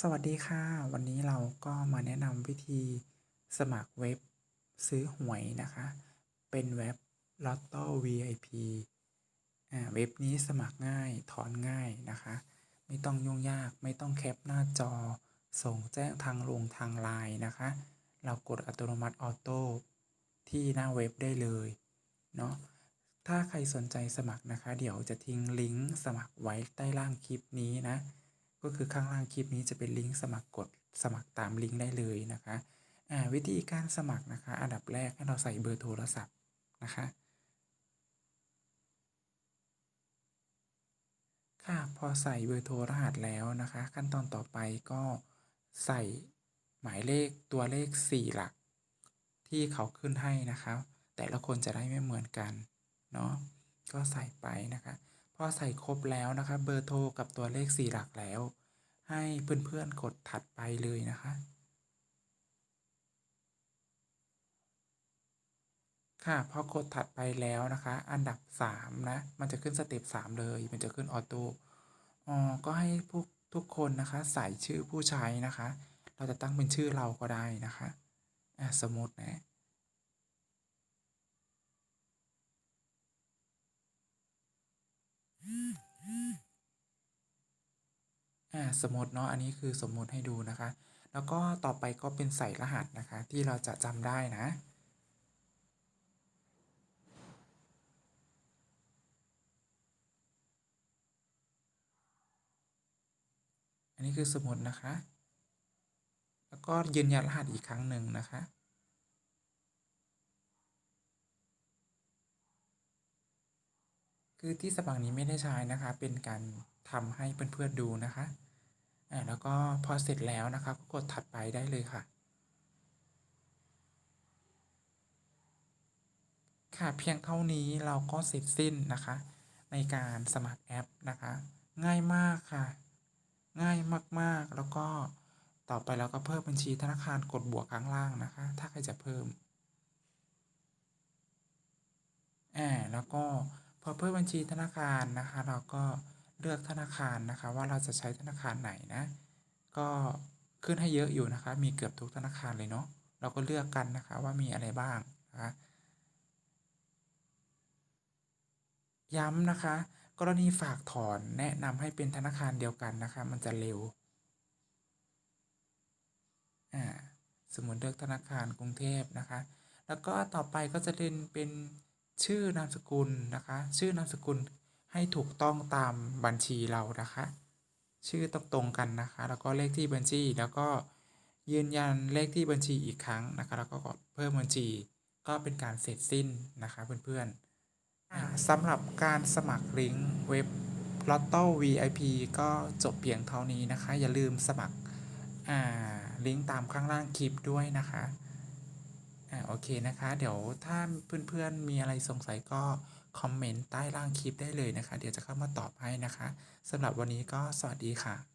สวัสดีค่ะ วันนี้เราก็มาแนะนำวิธีสมัครเว็บซื้อหวยนะคะ เป็นเว็บ Lotto VIP อ่าเว็บนี้สมัครง่ายถอนง่ายนะคะ ไม่ต้องยุ่งยากไม่ต้องแคปหน้าจอ ส่งแจ้งทางลงทางไลน์นะคะ เรากดอัตโนมัติออโต้ที่หน้าเว็บได้เลยเนาะถ้าใครสนใจสมัครนะคะ เดี๋ยวจะทิ้งลิงก์สมัครไว้ใต้ล่างคลิปนี้นะ ก็คือข้างล่างคลิปนี้จะเป็นลิงก์สมัครกดสมัครตามลิงก์ได้เลยนะคะอ่าวิธีการสมัครนะคะ อันดับแรกให้เราใส่เบอร์โทรศัพท์นะคะค่ะพอใส่เบอร์โทรรหัสแล้วนะคะ ขั้นตอนต่อไปก็ใส่หมายเลขตัวเลข 4 หลัก ที่เขาขึ้นให้นะคะ แต่ละคนจะได้ไม่เหมือนกันเนาะก็ใส่ไปนะคะ พอใส่ครบแล้วนะคะเบอร์โทรกับตัวเลข 4 หลักแล้ว ให้เพื่อนๆกดถัดไปเลยนะคะ ค่ะพอกดถัดไปแล้วนะคะ อันดับ 3 นะ มันจะขึ้นสเต็ป3เลย มันจะขึ้นออโต้อ๋อก็ให้พวกทุกคนนะคะ ใส่ชื่อผู้ใช้นะคะ เราจะตั้งเป็นชื่อเราก็ได้นะคะอะสมมตินะ สมมติเนาะอันนี้คือสมมติให้ดูนะคะ แล้วก็ต่อไปก็เป็นใส่รหัสนะคะ ที่เราจะจำได้นะอันนี้คือสมมตินะคะ แล้วก็ยืนยันรหัสอีกครั้งหนึ่งนะคะคือที่สมัครนี้ไม่ได้ใช้นะคะ เป็นการทำให้เพื่อนๆดูนะคะ แล้วก็พอเสร็จแล้วนะคะก็กดถัดไปได้เลยค่ะ ค่ะเพียงเท่านี้เราก็เสร็จสิ้นนะคะ ในการสมัครแอปนะคะ ง่ายมากค่ะ ง่ายมากๆแล้วก็ต่อไปเราก็เพิ่มบัญชีธนาคารกดบวกข้างล่างนะคะ ถ้าใครจะเพิ่มอ่าแล้วก็พอเพิ่มบัญชีธนาคารนะคะ เราก็ เลือกธนาคารนะคะ ว่าเราจะใช้ธนาคารไหนนะ ก็ขึ้นให้เยอะอยู่นะคะ มีเกือบทุกธนาคารเลยเนาะเราก็เลือกกันนะคะว่ามีอะไรบ้างนะคะย้ำนะคะ กรณีฝากถอนแนะนำให้เป็นธนาคารเดียวกันนะคะ มันจะเร็วอ่าสมมติเลือกธนาคารกรุงเทพนะคะ แล้วก็ต่อไปก็จะเป็นเป็นชื่อนามสกุลนะคะ ชื่อนามสกุล ให้ถูกต้องตามบัญชีเรานะคะ ชื่อต้องตรงกันนะคะ แล้วก็เลขที่บัญชีแล้วก็ยืนยันเลขที่บัญชีอีกครั้งนะคะ แล้วก็กดเพิ่มบัญชีก็เป็นการเสร็จสิ้นนะคะเพื่อนๆสำหรับการสมัครลิงก์เว็บ Lotto VIP ก็จบเพียงเท่านี้นะคะ อย่าลืมสมัครลิงก์ตามข้างล่างคลิปด้วยนะคะอ่าโอเคนะคะ เดี๋ยวถ้าเพื่อนๆมีอะไรสงสัยก็ คอมเมนต์ใต้ล่างคลิปได้เลยนะคะ เดี๋ยวจะเข้ามาตอบให้นะคะสำหรับวันนี้ก็สวัสดีค่ะ